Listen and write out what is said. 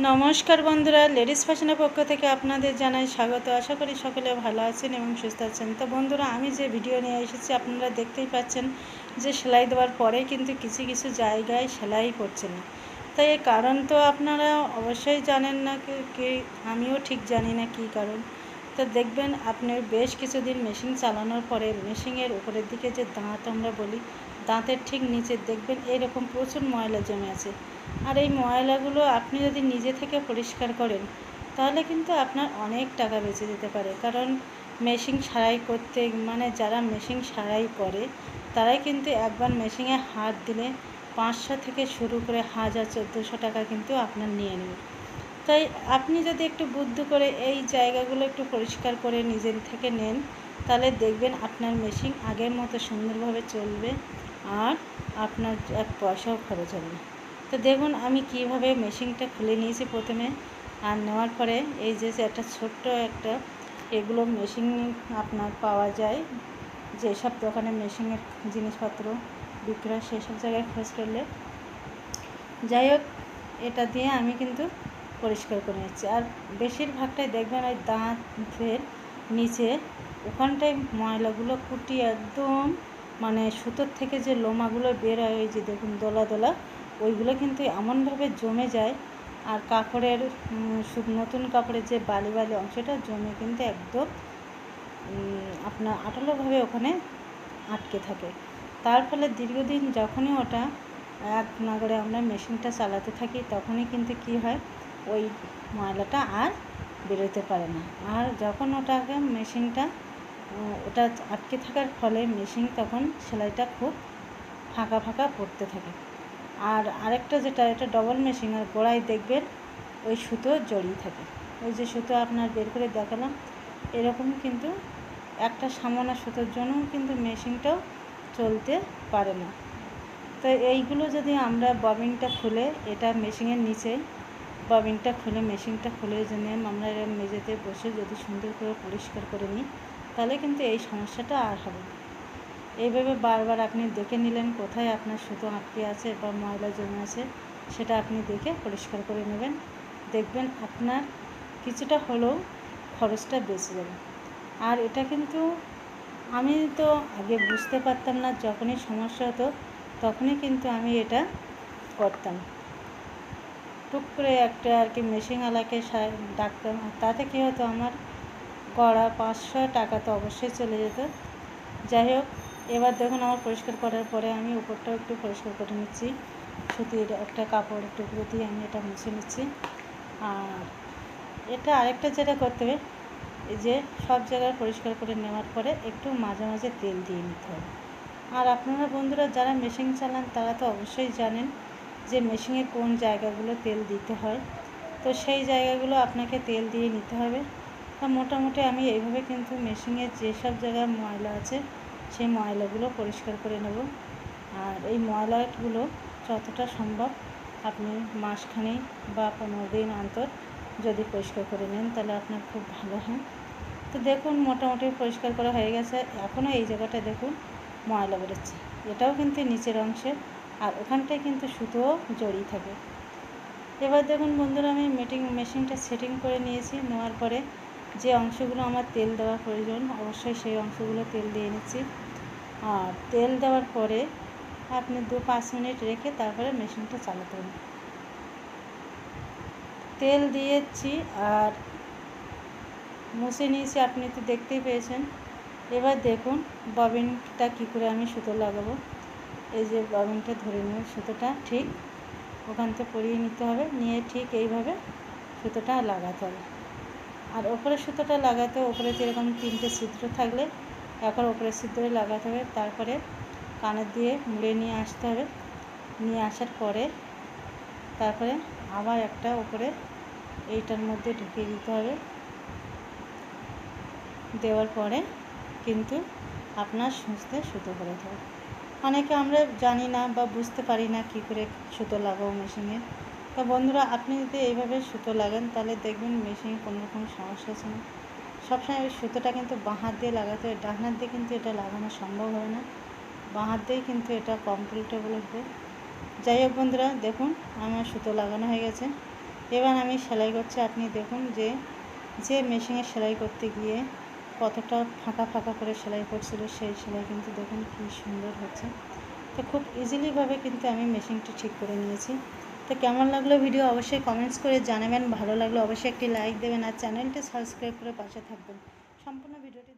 নমস্কার বন্ধুরা, লেডিস ফ্যাশনের পক্ষ থেকে আপনাদের জানাই স্বাগত। আশা করি সকলে ভালো আছেন এবং সুস্থ আছেন। তো বন্ধুরা, আমি যে ভিডিও নিয়ে এসেছি, আপনারা দেখতেই পাচ্ছেন যে সেলাই দেওয়ার পরে কিন্তু কিছু কিছু জায়গায় সেলাই পড়ছে না। তাই এই কারণ তো আপনারা অবশ্যই জানেন না কি- আমিও ঠিক জানি না কী কারণ। তো দেখবেন আপনি বেশ কিছুদিন মেশিন চালানোর পরে, মেশিনের উপরের দিকে যে দাঁত আমরা বলি দাঁতের ঠিক নিচে দেখবেন এরকম প্রচুর ময়লা জমে আছে। আর এই ময়লাগুলো আপনি যদি নিজে থেকে পরিষ্কার করেন, তাহলে কিন্তু আপনার অনেক টাকা বেঁচে যেতে পারে। কারণ মেশিন সারাই করতে মানে যারা মেশিন সারাই করে, তারাই কিন্তু একবার মেশিনে হাত দিলে পাঁচশো থেকে শুরু করে হাজার, চোদ্দোশো টাকা কিন্তু আপনার নিয়ে নেবে। তাই আপনি যদি একটু বুদ্ধ করে এই জায়গাগুলো একটু পরিষ্কার করে নিজের থেকে নেন, তাহলে দেখবেন আপনার মেশিন আগের মতো সুন্দরভাবে চলবে। আর আপনার এক পয়সাও খরচ হবে না। তো দেখুন, আমি কীভাবে মেশিনটা খুলে নিয়েছি প্রথমে। আর নেওয়ার পরে এই যে একটা ছোট্ট একটা এগুলো মেশিন আপনার পাওয়া যায়। যেসব দোকানে মেশিনের জিনিসপত্র বিক্রয় সেসব জায়গায় খোঁজ করলে। যাই হোক, এটা দিয়ে আমি কিন্তু পরিষ্কার করে নিচ্ছি। আর বেশিরভাগটাই দেখবেন ওই দাঁতের নিচে ওখানটায় ময়লাগুলো কুটি একদম মানে সুতোর থেকে যে লোমাগুলো বের হয় ওই যে দেখুন দোলা দোলা, ওইগুলো কিন্তু এমনভাবে জমে যায়। আর কাপড়ের নতুন কাপড়ের যে বালি বালি অংশটা জমে কিন্তু একদম আপনার আঠালোভাবে ওখানে আটকে থাকে। তার ফলে দীর্ঘদিন যখনই ওটা এক নাগরে আমরা মেশিনটা চালাতে থাকি, তখনই কিন্তু কি হয়, ওই ময়লাটা আর বেরোতে পারে না। আর যখন ওটাকে মেশিনটা ওটা আটকে থাকার ফলে মেশিন তখন সেলাইটা খুব ফাঁকা ফাঁকা পড়তে থাকে। আর আরেকটা যেটা, এটা ডবল মেশিন আর গোড়ায় দেখবেন ওই সুতো জড়িয়ে থাকে। ওই যে সুতো আপনার বের করে দেখালাম, এরকম কিন্তু একটা সামান্য সুতোর জন্যও কিন্তু মেশিনটাও চলতে পারে না। তো এইগুলো যদি আমরা ববিনটা খুলে, এটা মেশিনের নিচে ববিনটা খুলে মেশিনটা খুলে যদি আমরা মেঝেতে বসে যদি সুন্দর করে পরিষ্কার করে নিই তাহলে কিন্তু এই সমস্যাটা আর হবে না। এইভাবে বারবার আপনি দেখে নিলেন কোথায় আপনার সুতো আটকে আছে বা ময়লা জমে আছে, সেটা আপনি দেখে পরিষ্কার করে নেবেন। দেখবেন আপনার কিছুটা হলেও খরচটা বেঁচে যাবে। আর এটা কিন্তু আমি তো আগে বুঝতে পারতাম না, যখনই সমস্যা হতো তখনই কিন্তু আমি এটা করতাম। টুক করে একটা আর কি মেশিনওয়ালাকে ডাকতাম। তাতে কী হতো আমার গড়া পাঁচশো টাকা তো অবশ্যই চলে যেত। যাই হোক, এবার দেখুন আমার পরিষ্কার করার পরে আমি উপরটাও একটু পরিষ্কার করে নিচ্ছি। সুতির একটা কাপড় টুকরো দিয়ে আমি এটা মুছে নিচ্ছি। আর এটা আরেকটা যেটা করতে হবে যে সব জায়গায় পরিষ্কার করে নেওয়ার পরে একটু মাঝে মাঝে তেল দিয়ে নিতে হবে। আর আপনারা বন্ধুরা যারা মেশিন চালান, তারা তো অবশ্যই জানেন যে মেশিনে কোন জায়গাগুলো তেল দিতে হয়। তো সেই জায়গাগুলো আপনাকে তেল দিয়ে নিতে হবে। তা মোটামুটি আমি এইভাবে কিন্তু মেশিনের যেসব জায়গায় ময়লা আছে, সেই ময়লাগুলো পরিষ্কার করে নেব। আর এই ময়লাগুলো যতটা সম্ভব আপনি মাসখানে বা পনেরো দিন অন্তর যদি পরিষ্কার করে নেন, তাহলে আপনার খুব ভালো হয়। তো দেখুন, মোটামুটি পরিষ্কার করা হয়ে গেছে। এখনও এই জায়গাটা দেখুন ময়লা বেরোচ্ছে। এটাও কিন্তু নিচের অংশে, আর ওখানটায় কিন্তু সুতোও জড়িয়ে থাকে। এবার দেখুন বন্ধুরা, আমি মিটিং মেশিনটা সেটিং করে নিয়েছি। নেওয়ার পরে যে অংশগুলো আমার তেল দেওয়া প্রয়োজন, অবশ্যই সেই অংশগুলো তেল দিয়ে নিচ্ছি আর তেল দেওয়ার পরে আপনি দু পাঁচ মিনিট রেখে তারপরে মেশিনটা চালাতে হবে। তেল দিয়েছি আর মুছে নিয়েছি, আপনি তো দেখতেই পেয়েছেন। এবার দেখুন ববিনটা কী করে আমি সুতো লাগাবো। এই যে ববিনটা ধরে নিয়ে সুতোটা ঠিক ওখান থেকে পরিয়ে নিতে হবে, নিয়ে ঠিক এইভাবে সুতোটা লাগাতে হবে। আর ওপরে সুতোটা লাগাতে ওপরে যেরকম তিনটে ছিদ্র থাকলে এখন ওপরে ছিদ্রে লাগাতে হবে। তারপরে কানের দিয়ে মুড়ে নিয়ে আসতে হবে। নিয়ে আসার পরে তারপরে আবার একটা ওপরে এইটার মধ্যে ঢুকিয়ে দিতে হবে। দেওয়ার পরে কিন্তু আপনার সুঁচতে সুতো করে দেবে অনেকে আমরা জানি না বা বুঝতে পারি না কী করে সুতো লাগাবো মেশিনে। তো বন্ধুরা, আপনি যদি এইভাবে সুতো লাগান, তাহলে দেখবেন মেশিনে কোনো রকম সমস্যা আছে না। সবসময় ওই সুতোটা কিন্তু বাঁ হাত দিয়ে লাগাতে হয়, ডান হাত দিয়ে কিন্তু এটা লাগানো সম্ভব হয় না। বাঁ হাত দিয়েই কিন্তু এটা কমপ্লিটেবল হবে। যাই হোক বন্ধুরা, দেখুন, আমার সুতো লাগানো হয়ে গেছে। এবার আমি সেলাই করছি। আপনি দেখুন যে যে মেশিনে সেলাই করতে গিয়ে কতটা ফাঁকা ফাঁকা করে সেলাই করছিল, সেই সেলাই কিন্তু দেখুন কী সুন্দর হচ্ছে। তো খুব ইজিলিভাবে কিন্তু আমি মেশিনটি ঠিক করে নিয়েছি। তো কেমন লাগল ভিডিও অবশ্যই কমেন্টস করে জানাবেন। ভালো লাগল অবশ্যই একটি লাইক দেবেন আর চ্যানেলটি সাবস্ক্রাইব করে পাশে থাকবেন। সম্পূর্ণ ভিডিওটি